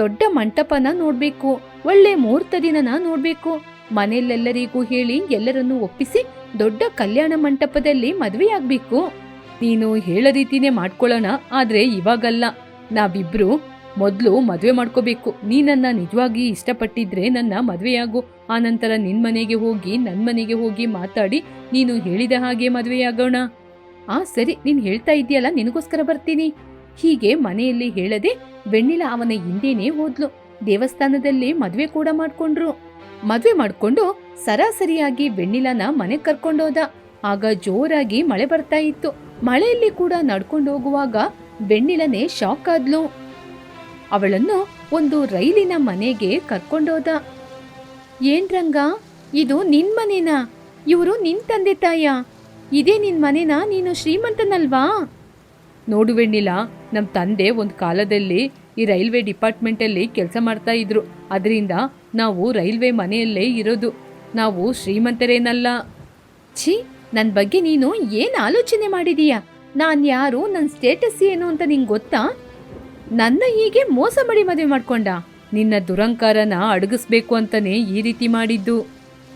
ದೊಡ್ಡ ಮಂಟಪನ ನೋಡ್ಬೇಕು, ಒಳ್ಳೆ ಮುಹೂರ್ತ ದಿನನ ನೋಡ್ಬೇಕು. ಮನೆಯಲ್ಲೆಲ್ಲರಿಗೂ ಹೇಳಿ ಎಲ್ಲರನ್ನೂ ಒಪ್ಪಿಸಿ ದೊಡ್ಡ ಕಲ್ಯಾಣ ಮಂಟಪದಲ್ಲಿ ಮದುವೆಯಾಗ್ಬೇಕು. ನೀನು ಹೇಳ ರೀತಿನೇ ಮಾಡ್ಕೊಳ್ಳೋಣ, ಆದ್ರೆ ಇವಾಗಲ್ಲ. ನಾವಿಬ್ರು ಮೊದ್ಲು ಮದ್ವೆ ಮಾಡ್ಕೋಬೇಕು. ನೀನನ್ನ ನಿಜವಾಗಿ ಇಷ್ಟಪಟ್ಟಿದ್ರೆ ನನ್ನ ಮದ್ವೆಯಾಗು. ಆನಂತರ ನಿನ್ ಮನೆಗೆ ಹೋಗಿ, ನನ್ ಮನೆಗೆ ಹೋಗಿ ಮಾತಾಡಿ ನೀನು ಹೇಳಿದ ಹಾಗೆ ಮದ್ವೆಯಾಗೋಣ. ಆ, ಸರಿ, ನೀನ್ ಹೇಳ್ತಾ ಇದೆಯಲ್ಲ ನಿನಗೋಸ್ಕರ ಬರ್ತೀನಿ. ಹೀಗೆ ಮನೆಯಲ್ಲಿ ಹೇಳದೆ ಬೆಣ್ಣಿಲ ಅವನ ಹಿಂದೇನೆ ಹೋದ್ಲು. ದೇವಸ್ಥಾನದಲ್ಲಿ ಮದ್ವೆ ಕೂಡ ಮಾಡ್ಕೊಂಡ್ರು. ಮದ್ವೆ ಮಾಡ್ಕೊಂಡು ಸರಾಸರಿಯಾಗಿ ಬೆಣ್ಣಿಲನ ಮನೆ ಕರ್ಕೊಂಡೋದ. ಆಗ ಜೋರಾಗಿ ಮಳೆ ಬರ್ತಾ ಇತ್ತು. ಮಳೆಯಲ್ಲಿ ಕೂಡ ನಡ್ಕೊಂಡು ಹೋಗುವಾಗ ಬೆಣ್ಣಿಲನೆ ಶಾಕ್ ಆದ್ಲು. ಅವಳನ್ನು ಒಂದು ರೈಲಿನ ಮನೆಗೆ ಕರ್ಕೊಂಡೋದ. ಏನ್ ರಂಗ ಇದು ನಿನ್ ಮನೇನಾ? ಇವರು ನಿನ್ ತಂದೆ ತಾಯ? ಇದೇ ನಿನ್ನ ಮನೆನಾ? ನೀನು ಶ್ರೀಮಂತನಲ್ವಾ? ನೋಡು ವೆಣ್ಣಿಲ ನಮ್ಮ ತಂದೆ ಒಂದು ಕಾಲದಲ್ಲಿ ಈ ರೈಲ್ವೆ ಡಿಪಾರ್ಟ್ಮೆಂಟಲ್ಲಿ ಕೆಲಸ ಮಾಡ್ತಾ ಇದ್ರು. ಅದರಿಂದ ನಾವು ರೈಲ್ವೆ ಮನೆಯಲ್ಲೇ ಇರೋದು. ನಾವು ಶ್ರೀಮಂತರೇನಲ್ಲ. ಛೀ ನನ್ನ ಬಗ್ಗೆ ನೀನು ಏನು ಆಲೋಚನೆ ಮಾಡಿದೀಯಾ? ನಾನು ಯಾರು ನನ್ನ ಸ್ಟೇಟಸ್ ಏನು ಅಂತ ನಿಂಗೆ ಗೊತ್ತಾ? ನನ್ನ ಹೀಗೆ ಮೋಸ ಮಾಡಿ ಮದುವೆ ಮಾಡ್ಕೊಂಡ? ನಿನ್ನ ದುರಂಕಾರನ ಅಡಗಿಸ್ಬೇಕು ಅಂತಲೇ ಈ ರೀತಿ ಮಾಡಿದ್ದು.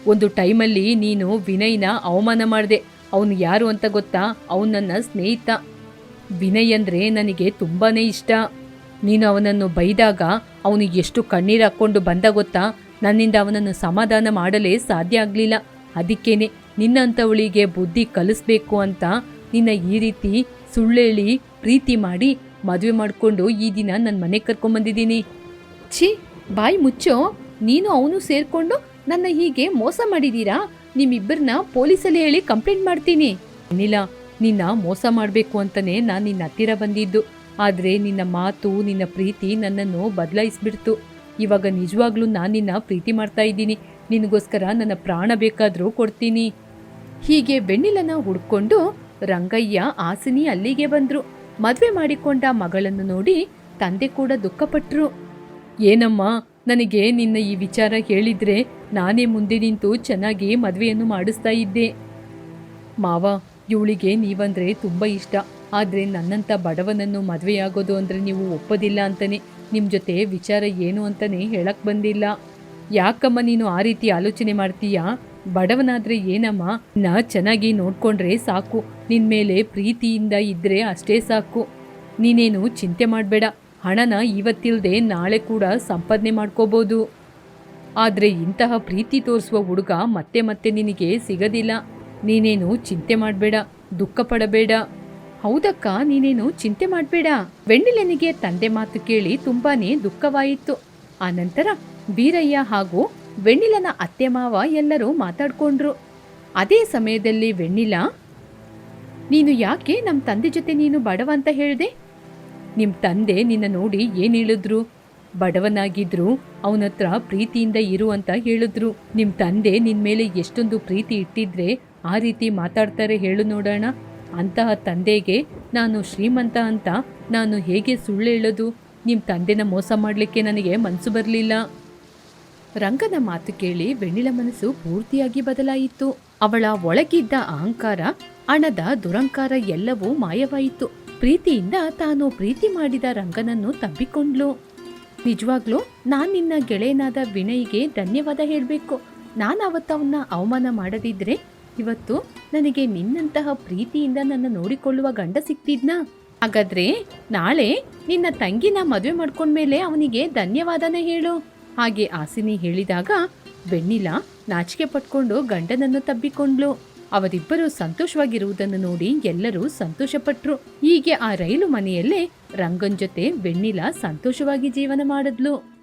ಒಂದು ಟೈಮಲ್ಲಿ ನೀನು ವಿನಯ್ನ ಅವಮಾನ ಮಾಡಿದೆ. ಅವನು ಯಾರು ಅಂತ ಗೊತ್ತಾ? ಅವನು ನನ್ನ ಸ್ನೇಹಿತ. ವಿನಯ್ ಅಂದ್ರೆ ನನಗೆ ತುಂಬಾನೇ ಇಷ್ಟ. ನೀನು ಅವನನ್ನು ಬೈದಾಗ ಅವನು ಎಷ್ಟು ಕಣ್ಣೀರು ಹಾಕ್ಕೊಂಡು ಬಂದ ಗೊತ್ತಾ? ನನ್ನಿಂದ ಅವನನ್ನು ಸಮಾಧಾನ ಮಾಡಲೇ ಸಾಧ್ಯ ಆಗಲಿಲ್ಲ. ಅದಕ್ಕೇನೆ ನಿನ್ನಂಥವಳಿಗೆ ಬುದ್ಧಿ ಕಲಿಸ್ಬೇಕು ಅಂತ ನಿನ್ನ ಈ ರೀತಿ ಸುಳ್ಳೇಳಿ ಪ್ರೀತಿ ಮಾಡಿ ಮದುವೆ ಮಾಡಿಕೊಂಡು ಈ ದಿನ ನನ್ನ ಮನೆಗೆ ಕರ್ಕೊಂಬಂದಿದ್ದೀನಿ ಛೀ, ಬಾಯಿ ಮುಚ್ಚೋ. ನೀನು ಅವನು ಸೇರ್ಕೊಂಡು ನನ್ನ ಹೀಗೆ ಮೋಸ ಮಾಡಿದೀರಾ? ನಿಮ್ಮಿಬ್ಬರನ್ನ ಪೊಲೀಸಲ್ಲಿ ಹೇಳಿ ಕಂಪ್ಲೇಂಟ್ ಮಾಡ್ತೀನಿ. ಏನಿಲ್ಲ ನಿನ್ನ ಮೋಸ ಮಾಡಬೇಕು ಅಂತಾನೆ ನಾನು ನಿನ್ನ ಹತ್ತಿರ ಬಂದಿದ್ದು. ಆದರೆ ನಿನ್ನ ಮಾತು, ನಿನ್ನ ಪ್ರೀತಿ ನನ್ನನ್ನು ಬದಲಾಯಿಸ್ಬಿಡ್ತು. ಇವಾಗ ನಿಜವಾಗ್ಲೂ ನಾನು ನಿನ್ನ ಪ್ರೀತಿ ಮಾಡ್ತಾ ಇದ್ದೀನಿ. ನಿನಗೋಸ್ಕರ ನನ್ನ ಪ್ರಾಣ ಬೇಕಾದರೂ ಕೊಡ್ತೀನಿ. ಹೀಗೆ ಬೆಣ್ಣಿಲನ ಹುಡ್ಕೊಂಡು ರಂಗಯ್ಯ ಆಸಿನಿ ಅಲ್ಲಿಗೆ ಬಂದರು. ಮದುವೆ ಮಾಡಿಕೊಂಡ ಮಗಳನ್ನು ನೋಡಿ ತಂದೆ ಕೂಡ ದುಃಖಪಟ್ಟರು ಏನಮ್ಮ ನನಗೆ ನಿನ್ನ ಈ ವಿಚಾರ ಹೇಳಿದ್ರೆ ನಾನೇ ಮುಂದೆ ನಿಂತು ಚೆನ್ನಾಗಿ ಮದುವೆಯನ್ನು ಮಾಡಿಸ್ತಾ ಇದ್ದೆ. ಮಾವ, ಇವಳಿಗೆ ನೀವಂದ್ರೆ ತುಂಬ ಇಷ್ಟ. ಆದರೆ ನನ್ನಂಥ ಬಡವನನ್ನು ಮದುವೆಯಾಗೋದು ಅಂದರೆ ನೀವು ಒಪ್ಪೋದಿಲ್ಲ ಅಂತಲೇ ನಿಮ್ಮ ಜೊತೆ ವಿಚಾರ ಏನು ಅಂತಲೇ ಹೇಳಕ್ಕೆ ಬಂದಿಲ್ಲ. ಯಾಕಮ್ಮ ನೀನು ಆ ರೀತಿ ಆಲೋಚನೆ ಮಾಡ್ತೀಯಾ? ಬಡವನಾದ್ರೆ ಏನಮ್ಮ? ನಾ ಚೆನ್ನಾಗಿ ನೋಡ್ಕೊಂಡ್ರೆ ಸಾಕು. ನಿನ್ ಮೇಲೆ ಪ್ರೀತಿಯಿಂದ ಇದ್ದರೆ ಅಷ್ಟೇ ಸಾಕು. ನೀನೇನು ಚಿಂತೆ ಮಾಡಬೇಡ. ಹಣನ ಇವತ್ತಿಲ್ಲದೆ ನಾಳೆ ಕೂಡ ಸಂಪಾದನೆ ಮಾಡ್ಕೋಬೋದು. ಆದರೆ ಇಂತಹ ಪ್ರೀತಿ ತೋರಿಸುವ ಹುಡುಗ ಮತ್ತೆ ಮತ್ತೆ ನಿನಗೆ ಸಿಗದಿಲ್ಲ. ನೀನೇನು ಚಿಂತೆ ಮಾಡಬೇಡ, ದುಃಖ ಪಡಬೇಡ. ಹೌದಕ್ಕ, ನೀನೇನು ಚಿಂತೆ ಮಾಡಬೇಡ. ವೆಣ್ಣಿಲೆನಿಗೆ ತಂದೆ ಮಾತು ಕೇಳಿ ತುಂಬಾನೇ ದುಃಖವಾಯಿತು. ಆನಂತರ ಬೀರಯ್ಯ ಹಾಗೂ ವೆಣ್ಣಿಲನ ಅತ್ತೆ ಮಾವ ಎಲ್ಲರೂ ಮಾತಾಡ್ಕೊಂಡ್ರು. ಅದೇ ಸಮಯದಲ್ಲಿ ವೆಣ್ಣಿಲ, ನೀನು ಯಾಕೆ ನಮ್ಮ ತಂದೆ ಜೊತೆ ನೀನು ಬಡವ ಅಂತ ಹೇಳಿದೆ? ನಿಮ್ಮ ತಂದೆ ನಿನ್ನ ನೋಡಿ ಏನು ಹೇಳಿದ್ರು? ಬಡವನಾಗಿದ್ರು ಅವನ ಹತ್ರ ಪ್ರೀತಿಯಿಂದ ಇರು ಅಂತ ಹೇಳಿದ್ರು. ನಿಮ್ಮ ತಂದೆ ನಿನ್ನ ಮೇಲೆ ಎಷ್ಟೊಂದು ಪ್ರೀತಿ ಇಟ್ಟಿದ್ರೆ ಆ ರೀತಿ ಮಾತಾಡ್ತಾರೆ ಹೇಳು ನೋಡೋಣ. ಅಂತಹ ತಂದೆಗೆ ನಾನು ಶ್ರೀಮಂತ ಅಂತ ನಾನು ಹೇಗೆ ಸುಳ್ಳು ಹೇಳೋದು? ನಿಮ್ಮ ತಂದೆನ ಮೋಸ ಮಾಡಲಿಕ್ಕೆ ನನಗೆ ಮನಸ್ಸು ಬರಲಿಲ್ಲ. ರಂಗನ ಮಾತು ಕೇಳಿ ಬೆಣ್ಣಿಲ ಮನಸ್ಸು ಪೂರ್ತಿಯಾಗಿ ಬದಲಾಯಿತು. ಅವಳ ಒಳಗಿದ್ದ ಅಹಂಕಾರ, ಹಣದ ದುರಂಕಾರ ಎಲ್ಲವೂ ಮಾಯವಾಯಿತು. ಪ್ರೀತಿಯಿಂದ ತಾನು ಪ್ರೀತಿ ಮಾಡಿದ ರಂಗನನ್ನು ತಬ್ಬಿಕೊಂಡ್ಲು ನಿಜವಾಗ್ಲೂ ನಾನು ನಿನ್ನ ಗೆಳೆಯನಾದ ವಿನಯ್ಗೆ ಧನ್ಯವಾದ ಹೇಳಬೇಕು. ನಾನು ಅವತ್ತವನ್ನ ಅವಮಾನ ಮಾಡದಿದ್ರೆ ಇವತ್ತು ನನಗೆ ನಿನ್ನಂತಹ ಪ್ರೀತಿಯಿಂದ ನನ್ನ ನೋಡಿಕೊಳ್ಳುವ ಗಂಡ ಸಿಕ್ತಿದ್ನಾ? ಹಾಗಾದ್ರೆ ನಾಳೆ ನಿನ್ನ ತಂಗಿನ ಮದುವೆ ಮಾಡ್ಕೊಂಡ್ಮೇಲೆ ಅವನಿಗೆ ಧನ್ಯವಾದನೇ ಹೇಳು. ಹಾಗೆ ಆಸಿನಿ ಹೇಳಿದಾಗ ಬೆಣ್ಣಿಲ ನಾಚಿಕೆ ಪಟ್ಕೊಂಡು ಗಂಡನನ್ನು ತಬ್ಬಿಕೊಂಡ್ಲು. ಅವರಿಬ್ಬರು ಸಂತೋಷವಾಗಿರುವುದನ್ನು ನೋಡಿ ಎಲ್ಲರೂ ಸಂತೋಷಪಟ್ರು. ಹೀಗೆ ಆ ರೈಲು ಮನೆಯಲ್ಲೇ ರಂಗನ್ ಜೊತೆ ಬೆಣ್ಣಿಲ ಸಂತೋಷವಾಗಿ ಜೀವನ ಮಾಡಿದ್ಲು.